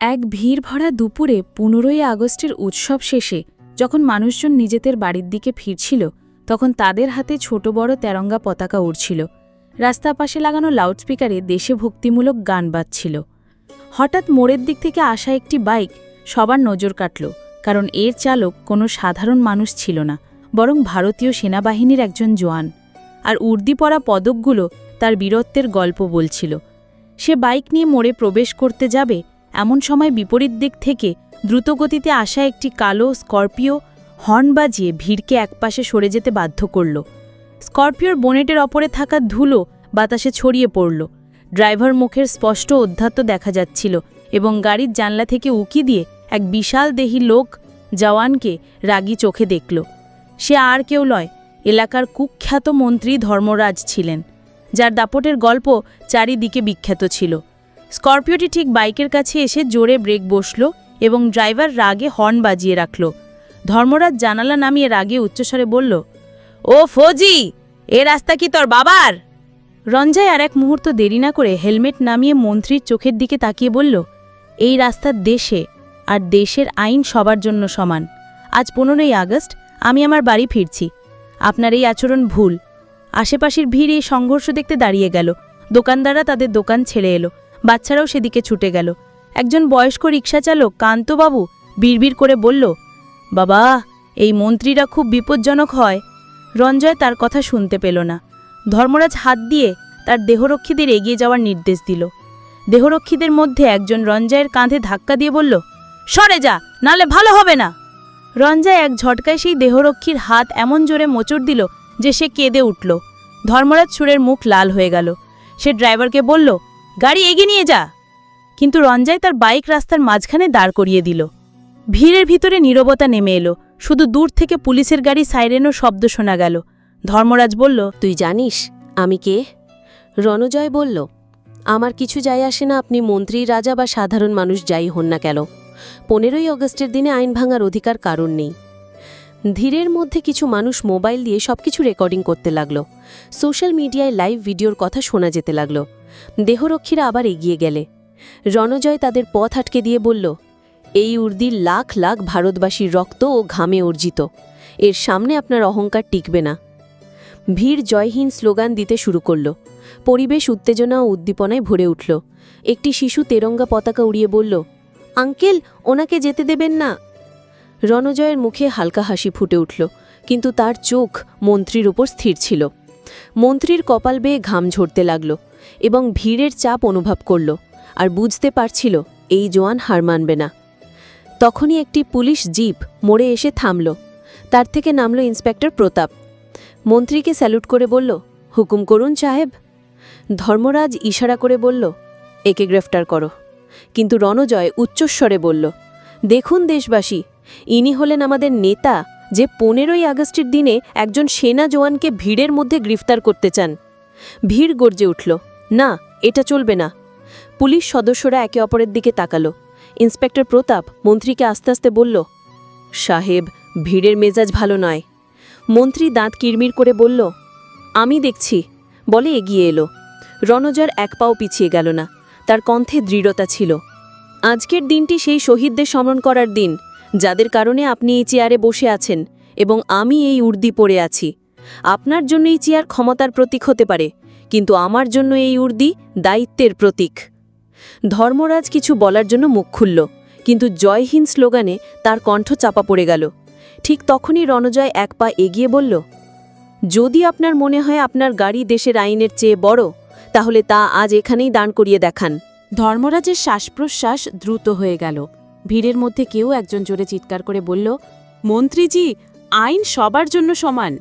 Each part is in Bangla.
এক ভিড় ভরা দুপুরে পনেরোই আগস্টের উৎসব শেষে যখন মানুষজন নিজেদের বাড়ির দিকে ফিরছিল, তখন তাদের হাতে ছোট বড় তেরঙ্গা পতাকা উড়ছিল। রাস্তা পাশে লাগানো লাউডস্পিকারে দেশে ভক্তিমূলক গান বাজছিল। হঠাৎ মোড়ের দিক থেকে আসা একটি বাইক সবার নজর কাটল, কারণ এর চালক কোনো সাধারণ মানুষ ছিল না, বরং ভারতীয় সেনাবাহিনীর একজন জোয়ান আর উর্দি পরা পদকগুলো তার বীরত্বের গল্প বলছিল। সে বাইক নিয়ে মোড়ে প্রবেশ করতে যাবে এমন সময় বিপরীত দিক থেকে দ্রুতগতিতে আসা একটি কালো স্করপিও হর্ন বাজিয়ে ভিড়কে একপাশে সরে যেতে বাধ্য করল। স্করপিওর বোনেটের অপরে থাকা ধুলো বাতাসে ছড়িয়ে পড়ল। ড্রাইভার মুখের স্পষ্ট অধ্যাত্ম দেখা যাচ্ছিল এবং গাড়ির জানলা থেকে উকি দিয়ে এক বিশাল দেহী লোক জওয়ানকে রাগী চোখে দেখল। সে আর কেউ লয় এলাকার কুখ্যাত মন্ত্রী ধর্মরাজ ছিলেন, যার দাপটের গল্প চারিদিকে বিখ্যাত ছিল। স্করপিওটি ঠিক বাইকের কাছে এসে জোরে ব্রেক বসল এবং ড্রাইভার রাগে হর্ন বাজিয়ে রাখল। ধর্মরাজ জানালা নামিয়ে রাগে উচ্চস্বরে বলল, ও ফৌজি, এ রাস্তা কি তোর বাবার? রঞ্জায় আর এক মুহূর্ত দেরি না করে হেলমেট নামিয়ে মন্ত্রীর চোখের দিকে তাকিয়ে বলল, এই রাস্তার দেশে আর দেশের আইন সবার জন্য সমান। আজ পনেরোই আগস্ট, আমি আমার বাড়ি ফিরছি। আপনার এই আচরণ ভুল। আশেপাশের ভিড় এই সংঘর্ষ দেখতে দাঁড়িয়ে গেল। দোকানদাররা তাদের দোকান ছেড়ে এলো। বাচ্চারাও সেদিকে ছুটে গেল। একজন বয়স্ক রিক্সাচালক কান্তবাবু বিড়বিড় করে বলল, বাবা, এই মন্ত্রীরা খুব বিপজ্জনক হয়। রঞ্জয় তার কথা শুনতে পেল না। ধর্মরাজ হাত দিয়ে তার দেহরক্ষীদের এগিয়ে যাওয়ার নির্দেশ দিল। দেহরক্ষীদের মধ্যে একজন রঞ্জয়ের কাঁধে ধাক্কা দিয়ে বলল, সরে যা, নালে ভালো হবে না। রঞ্জয় এক ঝটকায় সেই দেহরক্ষীর হাত এমন জোরে মোচড় দিল যে সে কেঁদে উঠল। ধর্মরাজ সুরের মুখ লাল হয়ে গেল। সে ড্রাইভারকে বলল গাড়ি এগিয়ে নিয়ে যা। কিন্তু রঞ্জয় তার বাইক রাস্তার মাঝখানে দাঁড় করিয়ে দিল। ভিড়ের ভিতরে নীরবতা নেমে এলো। শুধু দূর থেকে পুলিশের গাড়ি সাইরেনও শব্দ শোনা গেল। ধর্মরাজ বলল, তুই জানিস, আমি কে? রণজয় বলল, আমার কিছু যায় আসে না, আপনি মন্ত্রী, রাজা বা সাধারণ মানুষ যাই হন না কেন। পনেরোই অগস্টের দিনে আইন ভাঙার অধিকার কারণ নেই। ধীরের মধ্যে কিছু মানুষ মোবাইল দিয়ে সবকিছু রেকর্ডিং করতে লাগল। সোশ্যাল মিডিয়ায় লাইভ ভিডিওর কথা শোনা যেতে লাগল। দেহরক্ষীরা আবার এগিয়ে গেলে। রণজয় তাদের পথ আটকে দিয়ে বলল, এই উর্দির লাখ লাখ ভারতবাসীর রক্ত ও ঘামে অর্জিত। এর সামনে আপনার অহংকার টিকবে না। ভিড় জয়হীন স্লোগান দিতে শুরু করল। পরিবেশ উত্তেজনা ও উদ্দীপনায় ভরে উঠল। একটি শিশু তেরঙ্গা পতাকা উড়িয়ে বলল, আঙ্কেল, ওনাকে যেতে দেবেন না। রণজয়ের মুখে হালকা হাসি ফুটে উঠল, কিন্তু তার চোখ মন্ত্রীর উপর স্থির ছিল। মন্ত্রীর কপাল বেয়ে ঘাম ঝরতে লাগল। এবং ভিড়ের চাপ অনুভব করল আর বুঝতে পারছিল এই জোয়ান হার মানবে না। তখনই একটি পুলিশ জিপ মোড়ে এসে থামল। তার থেকে নামল ইন্সপেক্টর প্রতাপ। মন্ত্রীকে স্যালুট করে বলল, হুকুম করুন সাহেব। ধর্মরাজ ইশারা করে বলল, একে গ্রেফতার করো। কিন্তু রণজয় উচ্চস্বরে বলল, দেখুন দেশবাসী, ইনি হলেন আমাদের নেতা যে পনেরোই আগস্টের দিনে একজন সেনা জওয়ানকে ভিড়ের মধ্যে গ্রেফতার করতে চান। ভিড় গর্জে উঠল। না, এটা চলবে না। পুলিশ সদস্যরা একে অপরের দিকে তাকালো। ইন্সপেক্টর প্রতাপ মন্ত্রীকে আস্তে আস্তে বলল, সাহেব, ভিড়ের মেজাজ ভালো নয়। মন্ত্রী দাঁত কিরমির করে বলল, আমি দেখছি। বলে এগিয়ে এলো। রণজার এক পাও পিছিয়ে গেল না, তার কণ্ঠে দৃঢ়তা ছিল। আজকের দিনটি সেই শহীদদের স্মরণ করার দিন, যাদের কারণে আপনি এই চেয়ারে বসে আছেন এবং আমি এই উর্দি পড়ে আছি। আপনার জন্য এই চেয়ার ক্ষমতার প্রতীক হতে পারে। কিন্তু আমার জন্য এই উর্দি দায়িত্বের প্রতীক। ধর্মরাজ কিছু বলার জন্য মুখ খুলল, কিন্তু জয়হীন স্লোগানে তার কণ্ঠ চাপা পড়ে গেল। ঠিক তখনই রণজয় এক পা এগিয়ে বলল, যদি আপনার মনে হয় আপনার গাড়ি দেশের আইনের চেয়ে বড়, তাহলে তা আজ এখানেই দাঁড় করিয়ে দেখান। ধর্মরাজের শ্বাসপ্রশ্বাস দ্রুত হয়ে গেল। ভিড়ের মধ্যে কেউ একজন জোরে চিৎকার করে বলল, মন্ত্রীজি, আইন সবার জন্য সমান।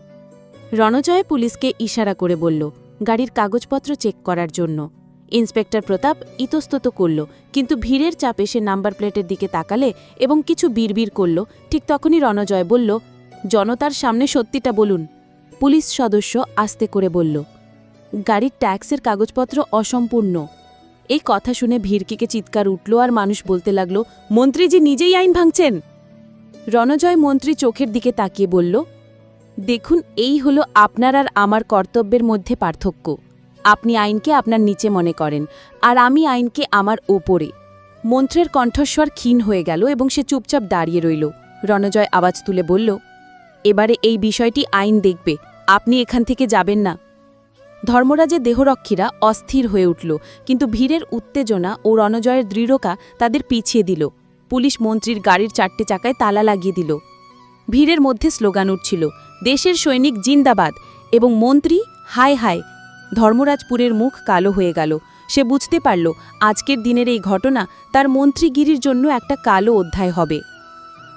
রণজয় পুলিশকে ইশারা করে বলল গাড়ির কাগজপত্র চেক করার জন্য। ইন্সপেক্টর প্রতাপ ইতস্তত করল, কিন্তু ভিড়ের চাপে সে নাম্বার প্লেটের দিকে তাকালে এবং কিছু বিড়বিড় করল। ঠিক তখনই রণজয় বলল, জনতার সামনে সত্যিটা বলুন। পুলিশ সদস্য আস্তে করে বলল, গাড়ির ট্যাক্সের কাগজপত্র অসম্পূর্ণ। এই কথা শুনে ভিড়কিকে চিৎকার উঠল আর মানুষ বলতে লাগল মন্ত্রীজি নিজেই আইন ভাঙছেন? রণজয় মন্ত্রী চোখের দিকে তাকিয়ে বলল দেখুন, এই হলো আপনার আর আমার কর্তব্যের মধ্যে পার্থক্য। আপনি আইনকে আপনার নিচে মনে করেন, আর আমি আইনকে আমার ওপরে। মন্ত্রের কণ্ঠস্বর ক্ষীণ হয়ে গেল এবং সে চুপচাপ দাঁড়িয়ে রইল। রণজয় আওয়াজ তুলে বলল, এবারে এই বিষয়টি আইন দেখবে, আপনি এখান থেকে যাবেন না। ধর্মরাজের দেহরক্ষীরা অস্থির হয়ে উঠল, কিন্তু ভিড়ের উত্তেজনা ও রণজয়ের দৃঢ়কা তাদের পিছিয়ে দিল। পুলিশ মন্ত্রীর গাড়ির চারটে চাকায় তালা লাগিয়ে দিল। ভিড়ের মধ্যে স্লোগান উঠছিল দেশের সৈনিক জিন্দাবাদ এবং মন্ত্রী, হায় হায়, ধর্মরাজপুরের মুখ কালো হয়ে গেল। সে বুঝতে পারল, আজকের দিনের এই ঘটনা তার মন্ত্রীগিরির জন্য একটা কালো অধ্যায় হবে।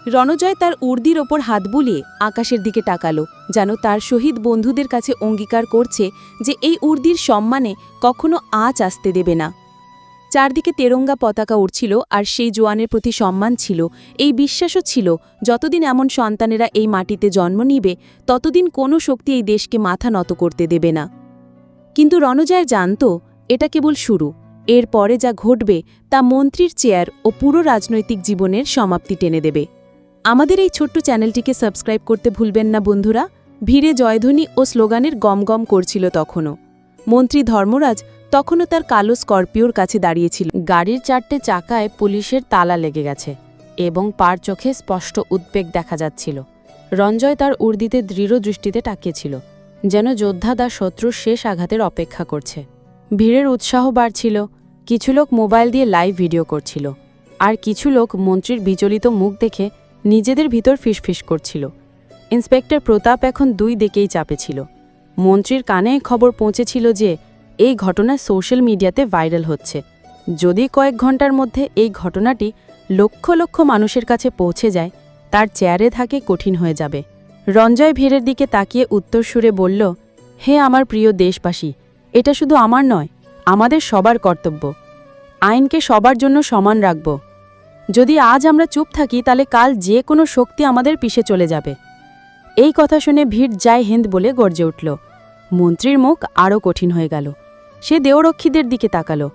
রণজয় তার উর্দির ওপর হাত বুলিয়ে আকাশের দিকে তাকালো, যেন তার শহীদ বন্ধুদের কাছে অঙ্গীকার করছে যে এই উর্দির সম্মানে কখনো আঁচ আসতে দেবে না। চারদিকে তেরঙ্গা পতাকা উড়ছিল আর সেই জোয়ানের প্রতি সম্মান ছিল। এই বিশ্বাসও ছিল, যতদিন এমন সন্তানেরা এই মাটিতে জন্ম নিবে, ততদিন কোনো শক্তি এই দেশকে মাথা নত করতে দেবে না। কিন্তু রণজয় জানত, এটা কেবল শুরু। এর পরে যা ঘটবে, তা মন্ত্রীর চেয়ার ও পুরো রাজনৈতিক জীবনের সমাপ্তি টেনে দেবে। আমাদের এই ছোট্ট চ্যানেলটিকে সাবস্ক্রাইব করতে ভুলবেন না, বন্ধুরা। ভিড়ে জয়ধ্বনি ও স্লোগানের গমগম করছিল তখনও। মন্ত্রী ধর্মরাজ তখনও তার কালো স্করপিওর কাছে দাঁড়িয়েছিল। গাড়ির চারটে চাকায় পুলিশের তালা লেগে গেছে এবং পার চোখে স্পষ্ট উদ্বেগ দেখা যাচ্ছিল। রঞ্জয় তার উর্দিতে দৃঢ় দৃষ্টিতে তাকিয়েছিল, যেন যোদ্ধা তার শত্রুর শেষ আঘাতের অপেক্ষা করছে। ভিড়ের উৎসাহ বাড়ছিল, কিছু লোক মোবাইল দিয়ে লাইভ ভিডিও করছিল, আর কিছু লোক মন্ত্রীর বিচলিত মুখ দেখে নিজেদের ভিতর ফিসফিস করছিল। ইন্সপেক্টর প্রতাপ এখন দুই দিকেই চাপে ছিল। মন্ত্রীর কানে খবর পৌঁছেছিল যে এই ঘটনা সোশ্যাল মিডিয়াতে ভাইরাল হচ্ছে। যদি কয়েক ঘণ্টার মধ্যে এই ঘটনাটি লক্ষ লক্ষ মানুষের কাছে পৌঁছে যায়, তার চেয়ারে থাকে কঠিন হয়ে যাবে। রঞ্জয় ভিড়ের দিকে তাকিয়ে উত্তর সুরে বলল, হে আমার প্রিয় দেশবাসী, এটা শুধু আমার নয়, আমাদের সবার কর্তব্য। আইনকে সবার জন্য সমান রাখব। যদি আজ আমরা চুপ থাকি, তাহলে কাল যে কোনো শক্তি আমাদের পিছে চলে যাবে। এই কথা শুনে ভিড় যায় হিন্দ বলে গর্জে উঠল। মন্ত্রীর মুখ আরও কঠিন হয়ে গেল। সে দেওরক্ষীদের দিকে তাকালো,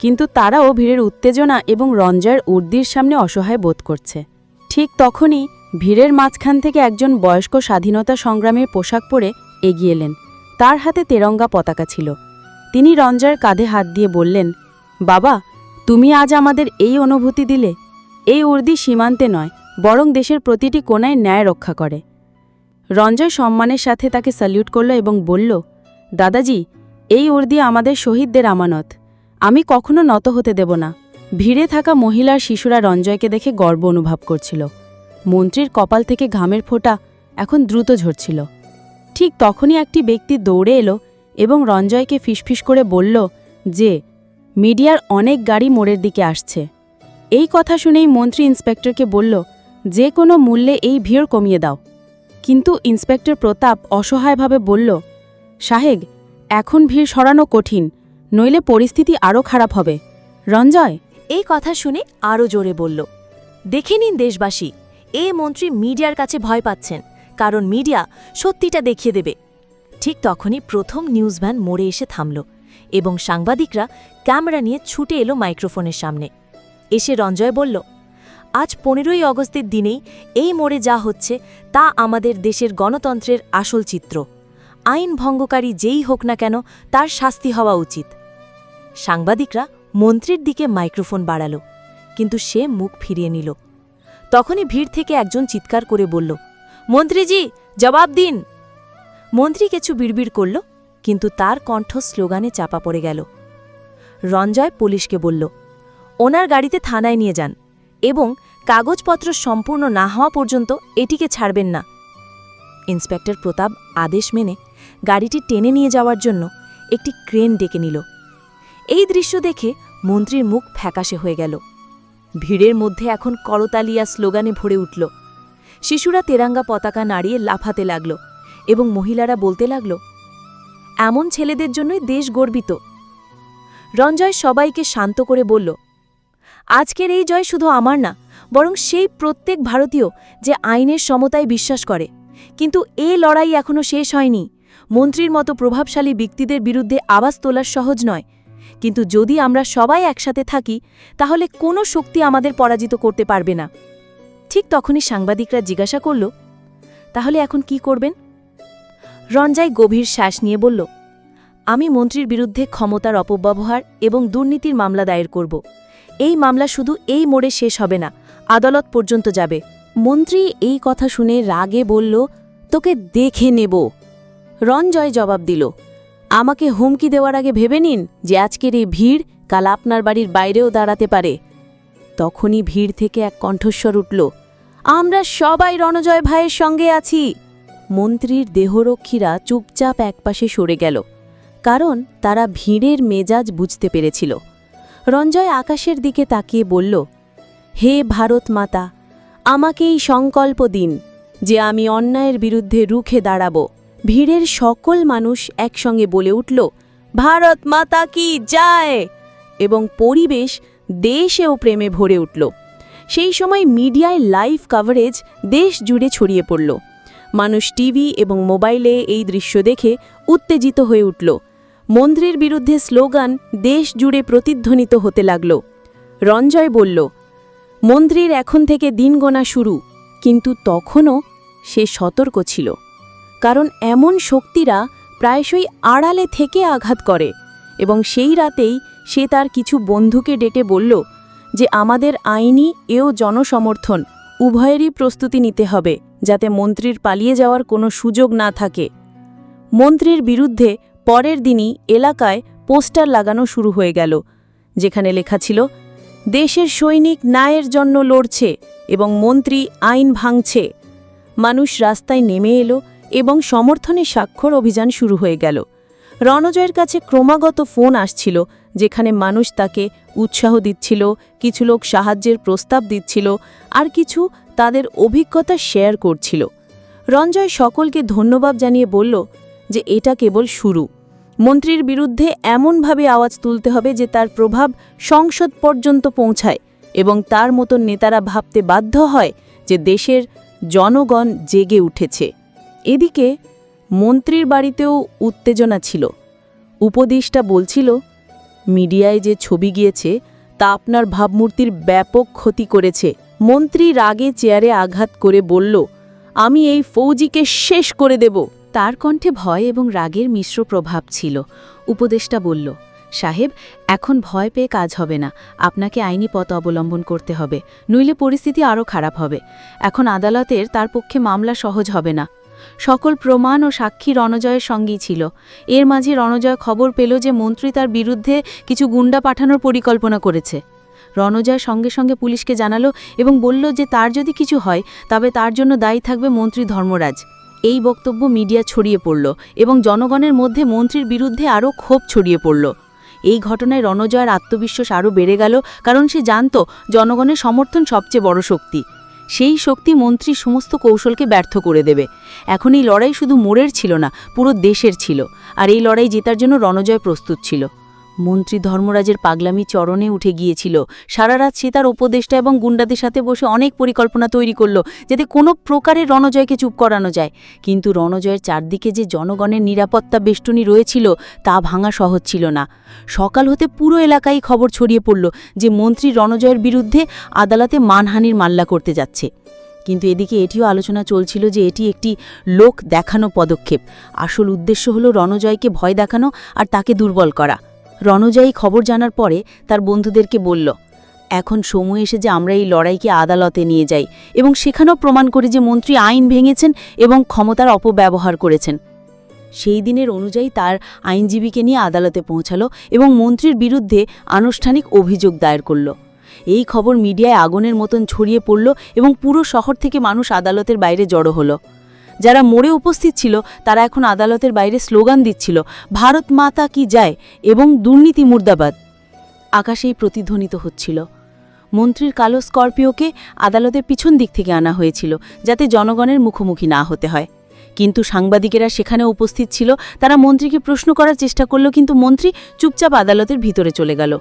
কিন্তু তারাও ভিড়ের উত্তেজনা এবং রঞ্জয়ের উর্দির সামনে অসহায় বোধ করছে। ঠিক তখনই ভিড়ের মাঝখান থেকে একজন বয়স্ক স্বাধীনতা সংগ্রামের পোশাক পরে এগিয়ে এলেন। তার হাতে তেরঙ্গা পতাকা ছিল। তিনি রঞ্জয়ের কাঁধে হাত দিয়ে বললেন, বাবা, তুমি আজ আমাদের এই অনুভূতি দিলে। এই উর্দি সীমান্তে নয়, বরং দেশের প্রতিটি কোনায় ন্যায় রক্ষা করে। রঞ্জয় সম্মানের সাথে তাকে স্যালিউট করল এবং বলল, দাদাজি এই উর্দি আমাদের শহীদদের আমানত। আমি কখনো নত হতে দেব না। ভিড়ে থাকা মহিলার শিশুরা রঞ্জয়কে দেখে গর্ব অনুভব করছিল। মন্ত্রীর কপাল থেকে ঘামের ফোঁটা এখন দ্রুত ঝরছিল। ঠিক তখনই একটি ব্যক্তি দৌড়ে এলো এবং রঞ্জয়কে ফিসফিস করে বলল যে, মিডিয়ার অনেক গাড়ি মোড়ের দিকে আসছে। এই কথা শুনেই মন্ত্রী ইন্সপেক্টরকে বলল, যে কোনো মূল্যে এই ভিড় কমিয়ে দাও। কিন্তু ইন্সপেক্টর প্রতাপ অসহায়ভাবে বলল, সাহেব এখন ভিড় সরানো কঠিন, নইলে পরিস্থিতি আরও খারাপ হবে। রঞ্জয়? এই কথা শুনে আরও জোরে বলল, দেখে নিন দেশবাসী, এ মন্ত্রী মিডিয়ার কাছে ভয় পাচ্ছেন, কারণ মিডিয়া সত্যিটা দেখিয়ে দেবে। ঠিক তখনই প্রথম নিউজ ভ্যান মোড়ে এসে থামল এবং সাংবাদিকরা ক্যামেরা নিয়ে ছুটে এলো মাইক্রোফোনের সামনে। এসে রঞ্জয় বলল, আজ পনেরোই অগস্টের দিনেই এই মোড়ে যা হচ্ছে তা আমাদের দেশের গণতন্ত্রের আসল চিত্র। আইন ভঙ্গকারী যেই হোক না কেন তার শাস্তি হওয়া উচিত। সাংবাদিকরা মন্ত্রীর দিকে মাইক্রোফোন বাড়াল, কিন্তু সে মুখ ফিরিয়ে নিল। তখনই ভিড় থেকে একজন চিৎকার করে বলল, মন্ত্রীজি, জবাব দিন! মন্ত্রী কিছু বিড়বিড় করল, কিন্তু তার কণ্ঠ স্লোগানে চাপা পড়ে গেল। রঞ্জয় পুলিশকে বলল, ওনার গাড়িতে থানায় নিয়ে যান এবং কাগজপত্র সম্পূর্ণ না হওয়া পর্যন্ত এটিকে ছাড়বেন না। ইন্সপেক্টর প্রতাপ আদেশ মেনে গাড়িটি টেনে নিয়ে যাওয়ার জন্য একটি ক্রেন ডেকে নিল। এই দৃশ্য দেখে মন্ত্রীর মুখ ফ্যাকাশে হয়ে গেল। ভিড়ের মধ্যে এখন করতালিয়া স্লোগানে ভরে উঠল। শিশুরা তেরাঙ্গা পতাকা নাড়িয়ে লাফাতে লাগল এবং মহিলারা বলতে লাগল, এমন ছেলেদের জন্যই দেশ গর্বিত। রঞ্জয় সবাইকে শান্ত করে বলল, আজকের এই জয় শুধু আমার না, বরং সেই প্রত্যেক ভারতীয় যে আইনের সমতায় বিশ্বাস করে। কিন্তু এ লড়াই এখনও শেষ হয়নি। মন্ত্রীর মতো প্রভাবশালী ব্যক্তিদের বিরুদ্ধে আওয়াজ তোলা সহজ নয়। কিন্তু যদি আমরা সবাই একসাথে থাকি, তাহলে কোনো শক্তি আমাদের পরাজিত করতে পারবে না। ঠিক তখনই সাংবাদিকরা জিজ্ঞাসা করল, তাহলে এখন কি করবেন? রঞ্জাই গভীর শ্বাস নিয়ে বলল, আমি মন্ত্রীর বিরুদ্ধে ক্ষমতার অপব্যবহার এবং দুর্নীতির মামলা দায়ের করব। এই মামলা শুধু এই মোড়ে শেষ হবে না, আদালত পর্যন্ত যাবে। মন্ত্রী এই কথা শুনে রাগে বলল, তোকে দেখে নেব। রঞ্জয় জবাব দিল, আমাকে হুমকি দেওয়ার আগে ভেবে নিন যে আজকের এই ভিড় কাল আপনার বাড়ির বাইরেও দাঁড়াতে পারে। তখনই ভিড় থেকে এক কণ্ঠস্বর উঠল, আমরা সবাই রণজয় ভাইয়ের সঙ্গে আছি। মন্ত্রীর দেহরক্ষীরা চুপচাপ একপাশে সরে গেল, কারণ তারা ভিড়ের মেজাজ বুঝতে পেরেছিল। রঞ্জয় আকাশের দিকে তাকিয়ে বলল, হে ভারত মাতা আমাকে এই সংকল্প দিন যে আমি অন্যায়ের বিরুদ্ধে রুখে দাঁড়াব। ভিড়ের সকল মানুষ একসঙ্গে বলে উঠল, ভারত মাতা কি যায় এবং পরিবেশ দেশে ও প্রেমে ভরে উঠল। সেই সময় মিডিয়ায় লাইভ কভারেজ দেশ জুড়ে ছড়িয়ে পড়ল। মানুষ টিভি এবং মোবাইলে এই দৃশ্য দেখে উত্তেজিত হয়ে উঠল। মন্ত্রীর বিরুদ্ধে স্লোগান, দেশ জুড়ে প্রতিধ্বনিত হতে লাগল। রঞ্জয় বলল মন্ত্রীর এখন থেকে দিন গোনা শুরু, কিন্তু তখনও সে সতর্ক ছিল। কারণ এমন শক্তিরা প্রায়শই আড়ালে থেকে আঘাত করে, এবং সেই রাতেই সে তার কিছু বন্ধুকে ডেটে বলল যে আমাদের আইনি এও জনসমর্থন উভয়েরই প্রস্তুতি নিতে হবে, যাতে মন্ত্রীর পালিয়ে যাওয়ার কোনো সুযোগ না থাকে। মন্ত্রীর বিরুদ্ধে পরের দিনই এলাকায় পোস্টার লাগানো শুরু হয়ে গেল, যেখানে লেখা ছিল দেশের সৈনিক ন্যায়ের জন্য লড়ছে এবং মন্ত্রী আইন ভাঙছে। মানুষ রাস্তায় নেমে এলো এবং সমর্থনে স্বাক্ষর অভিযান শুরু হয়ে গেল। রণজয়ের কাছে ক্রমাগত ফোন আসছিল, যেখানে মানুষ তাকে উৎসাহ দিচ্ছিল, কিছু লোক সাহায্যের প্রস্তাব দিচ্ছিল, আর কিছু তাদের অভিজ্ঞতা শেয়ার করছিল। রঞ্জয় সকলকে ধন্যবাদ জানিয়ে বলল যে এটা কেবল শুরু। মন্ত্রীর বিরুদ্ধে এমনভাবে আওয়াজ তুলতে হবে যে তার প্রভাব সংসদ পর্যন্ত পৌঁছায় এবং তার মতন নেতারা ভাবতে বাধ্য হয় যে দেশের জনগণ জেগে উঠেছে। এদিকে মন্ত্রীর বাড়িতেও উত্তেজনা ছিল। উপদেষ্টা বলছিল, মিডিয়ায় যে ছবি গিয়েছে, তা আপনার ভাবমূর্তির ব্যাপক ক্ষতি করেছে। মন্ত্রী রাগে চেয়ারে আঘাত করে বলল, আমি এই ফৌজিকে শেষ করে দেব। তার কণ্ঠে ভয় এবং রাগের মিশ্র প্রভাব ছিল। উপদেষ্টা বলল, সাহেব, এখন ভয় পেয়ে কাজ হবে না। আপনাকে আইনি পথ অবলম্বন করতে হবে, নইলে পরিস্থিতি আরও খারাপ হবে। এখন আদালতের তার পক্ষে মামলা সহজ হবে না। সকল প্রমাণ ও সাক্ষী রণজয়ের সঙ্গেই ছিল। এর মাঝে রণজয় খবর পেল যে মন্ত্রী তার বিরুদ্ধে কিছু গুন্ডা পাঠানোর পরিকল্পনা করেছে। রণজয় সঙ্গে সঙ্গে পুলিশকে জানালো এবং বলল যে তার যদি কিছু হয়, তবে তার জন্য দায়ী থাকবে মন্ত্রী ধর্মরাজ। এই বক্তব্য মিডিয়া ছড়িয়ে পড়ল এবং জনগণের মধ্যে মন্ত্রীর বিরুদ্ধে আরও ক্ষোভ ছড়িয়ে পড়ল। এই ঘটনায় রণজয়ের আত্মবিশ্বাস আরও বেড়ে গেল কারণ সে জানত জনগণের সমর্থন সবচেয়ে বড় শক্তি। সেই শক্তি মন্ত্রীর সমস্ত কৌশলকে ব্যর্থ করে দেবে। এখন এই লড়াই শুধু মোড়ের ছিল না, পুরো দেশের ছিল। আর এই লড়াই জেতার জন্য রণজয় প্রস্তুত ছিল। মন্ত্রী ধর্মরাজের পাগলামি চরণে উঠে গিয়েছিল। সারা রাত সে তার উপদেষ্টা এবং গুন্ডাদের সাথে বসে অনেক পরিকল্পনা তৈরি করল, যাতে কোনো প্রকারে রণজয়কে চুপ করানো যায়। কিন্তু রণজয়ের চারদিকে যে জনগণের নিরাপত্তা বেষ্টনী রয়েছিল, তা ভাঙা সহজ ছিল না। সকাল হতে পুরো এলাকায় খবর ছড়িয়ে পড়ল যে মন্ত্রী রণজয়ের বিরুদ্ধে আদালতে মানহানির মাল্লা করতে যাচ্ছে। কিন্তু এদিকে এটিও আলোচনা চলছিল যে এটি একটি লোক দেখানো পদক্ষেপ। আসল উদ্দেশ্য হলো রণজয়কে ভয় দেখানো আর তাকে দুর্বল করা। রণজয়ী খবর জানার পরে তার বন্ধুদেরকে বলল, এখন সময় এসে যে আমরা এই লড়াইকে আদালতে নিয়ে যাই এবং সেখানেও প্রমাণ করি যে মন্ত্রী আইন ভেঙেছেন এবং ক্ষমতার অপব্যবহার করেছেন। সেই দিনের অনুযায়ী তার আইনজীবীকে নিয়ে আদালতে পৌঁছালো এবং মন্ত্রীর বিরুদ্ধে আনুষ্ঠানিক অভিযোগ দায়ের করল। এই খবর মিডিয়ায় আগুনের মতন ছড়িয়ে পড়ল এবং পুরো শহর থেকে মানুষ আদালতের বাইরে জড়ো হলো। যারা মোড়ে উপস্থিত ছিল, তারা এখন আদালতের বাইরে স্লোগান দিচ্ছিল, ভারত মাতা কি যায়? এবং দুর্নীতি মুর্দাবাদ। আকাশেই প্রতিধ্বনিত হচ্ছিল। মন্ত্রীর কালো স্করপিওকে আদালতের পিছন দিক থেকে আনা হয়েছিল, যাতে জনগণের মুখোমুখি না হতে হয়। কিন্তু সাংবাদিকেরা সেখানে উপস্থিত ছিল, তারা মন্ত্রীকে প্রশ্ন করার চেষ্টা করল, কিন্তু মন্ত্রী চুপচাপ আদালতের ভিতরে চলে গেল।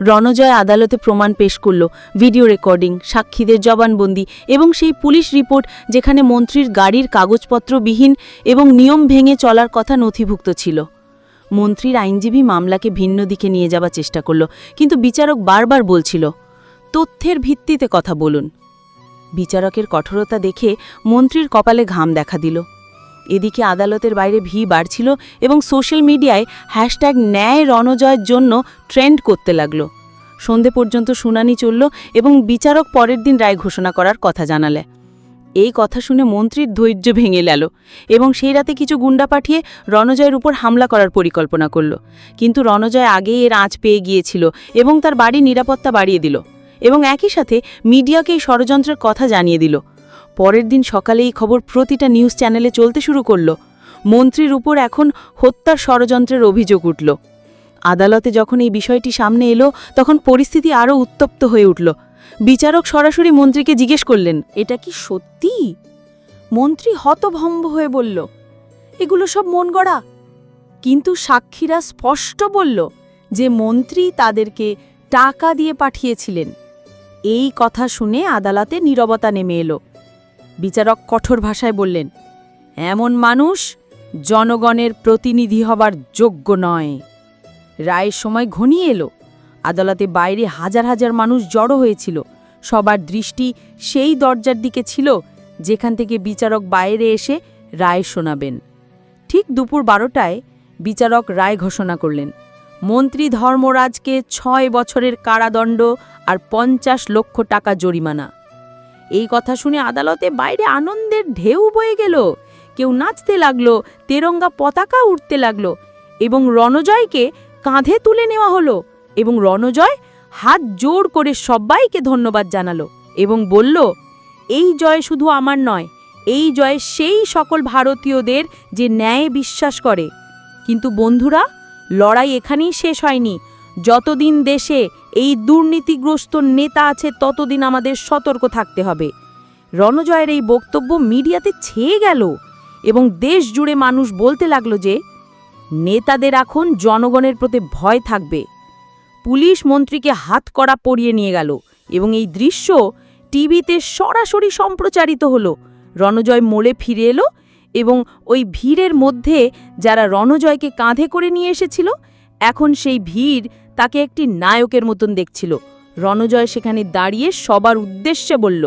রণজয় আদালতে প্রমাণ পেশ করল। ভিডিও রেকর্ডিং, সাক্ষীদের জবানবন্দি এবং সেই পুলিশ রিপোর্ট যেখানে মন্ত্রীর গাড়ির কাগজপত্রবিহীন এবং নিয়ম ভেঙে চলার কথা নথিভুক্ত ছিল। মন্ত্রীর আইনজীবী মামলাকে ভিন্ন দিকে নিয়ে যাবার চেষ্টা করল, কিন্তু বিচারক বারবার বলছিল, তথ্যের ভিত্তিতে কথা বলুন। বিচারকের কঠোরতা দেখে মন্ত্রীর কপালে ঘাম দেখা দিল। এদিকে আদালতের বাইরে ভি বাড়ছিল এবং সোশ্যাল মিডিয়ায় হ্যাশট্যাগ ন্যায় রণজয়ের জন্য ট্রেন্ড করতে লাগল। সন্ধে পর্যন্ত শুনানি চলল এবং বিচারক পরের দিন রায় ঘোষণা করার কথা জানালে। এই কথা শুনে মন্ত্রীর ধৈর্য ভেঙে গেল এবং সেই রাতে কিছু গুন্ডা পাঠিয়ে রণজয়ের উপর হামলা করার পরিকল্পনা করল। কিন্তু রণজয় আগেই এর আঁচ পেয়ে গিয়েছিল এবং তার বাড়ির নিরাপত্তা বাড়িয়ে দিল এবং একই সাথে মিডিয়াকে এই ষড়যন্ত্রের কথা জানিয়ে দিল। পরের দিন সকালে এই খবর প্রতিটা নিউজ চ্যানেলে চলতে শুরু করল। মন্ত্রীর উপর এখন হত্যার ষড়যন্ত্রের অভিযোগ উঠল। আদালতে যখন এই বিষয়টি সামনে এলো, তখন পরিস্থিতি আরও উত্তপ্ত হয়ে উঠল। বিচারক সরাসরি মন্ত্রীকে জিজ্ঞেস করলেন, এটা কি সত্যি? মন্ত্রী হতভম্ব হয়ে বলল, এগুলো সব মন গড়া কিন্তু সাক্ষীরা স্পষ্ট বলল যে মন্ত্রী তাদেরকে টাকা দিয়ে পাঠিয়েছিলেন। এই কথা শুনে আদালতে নীরবতা নেমে এলো। বিচারক কঠোর ভাষায় বললেন, এমন মানুষ জনগণের প্রতিনিধি হবার যোগ্য নয়। রায়ের সময় ঘনিয়ে এলো। আদালতে বাইরে হাজার হাজার মানুষ জড়ো হয়েছিল। সবার দৃষ্টি সেই দরজার দিকে ছিল, যেখান থেকে বিচারক বাইরে এসে রায় শোনাবেন। ঠিক দুপুর বারোটায় বিচারক রায় ঘোষণা করলেন, মন্ত্রী ধর্মরাজকে ছয় বছরের কারাদণ্ড আর পঞ্চাশ লক্ষ টাকা জরিমানা। এই কথা শুনে আদালতে বাইরে আনন্দের ঢেউ বয়ে গেল। কেউ নাচতে লাগল, তেরঙ্গা পতাকা উঠতে লাগল এবং রণজয়কে কাঁধে তুলে নেওয়া হলো এবং রণজয় হাত জোর করে সবাইকে ধন্যবাদ জানালো এবং বলল, এই জয় শুধু আমার নয়, এই জয় সেই সকল ভারতীয়দের যে ন্যায় বিশ্বাস করে। কিন্তু বন্ধুরা, লড়াই এখানেই শেষ হয়নি। যতদিন দেশে এই দুর্নীতিগ্রস্ত নেতা আছে, ততদিন আমাদের সতর্ক থাকতে হবে। রণজয়ের এই বক্তব্য মিডিয়াতে ছেয়ে গেল এবং দেশ জুড়ে মানুষ বলতে লাগল যে, নেতাদের এখন জনগণের প্রতি ভয় থাকবে। পুলিশ মন্ত্রীকে হাত করা পরিয়ে নিয়ে গেল এবং এই দৃশ্য টিভিতে সরাসরি সম্প্রচারিত হলো। রণজয় মোড়ে ফিরে এলো এবং ওই ভিড়ের মধ্যে যারা রণজয়কে কাঁধে করে নিয়ে এসেছিল, এখন সেই ভিড় তাকে একটি নায়কের মতন দেখছিল। রণজয় সেখানে দাঁড়িয়ে সবার উদ্দেশ্যে বলল,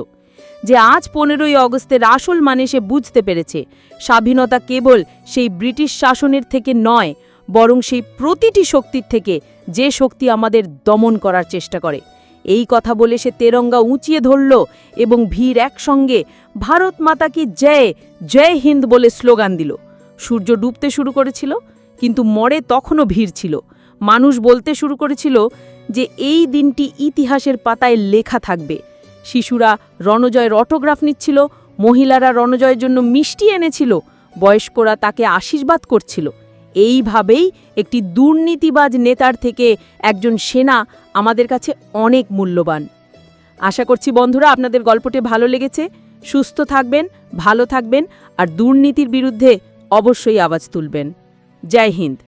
যে আজ পনেরোই অগস্টের আসল মানে সে বুঝতে পেরেছে। স্বাধীনতা কেবল সেই ব্রিটিশ শাসনের থেকে নয়, বরং সেই প্রতিটি শক্তির থেকে যে শক্তি আমাদের দমন করার চেষ্টা করে। এই কথা বলে সে তেরঙ্গা উঁচিয়ে ধরল এবং ভিড় একসঙ্গে ভারত মাতা কি জয় জয় হিন্দ বলে স্লোগান দিল। সূর্য ডুবতে শুরু করেছিল, কিন্তু মরে তখনও ভিড় ছিল। মানুষ বলতে শুরু করেছিল যে এই দিনটি ইতিহাসের পাতায় লেখা থাকবে। শিশুরা রণজয়ের অটোগ্রাফ নিচ্ছিল, মহিলারা রণজয়ের জন্য মিষ্টি এনেছিল, বয়স্করা তাকে আশীর্বাদ করছিল। এইভাবেই একটি দুর্নীতিবাজ নেতার থেকে একজন সেনা আমাদের কাছে অনেক মূল্যবান। আশা করছি বন্ধুরা আপনাদের গল্পটি ভালো লেগেছে। সুস্থ থাকবেন, ভালো থাকবেন আর দুর্নীতির বিরুদ্ধে অবশ্যই আওয়াজ তুলবেন। জয় হিন্দ।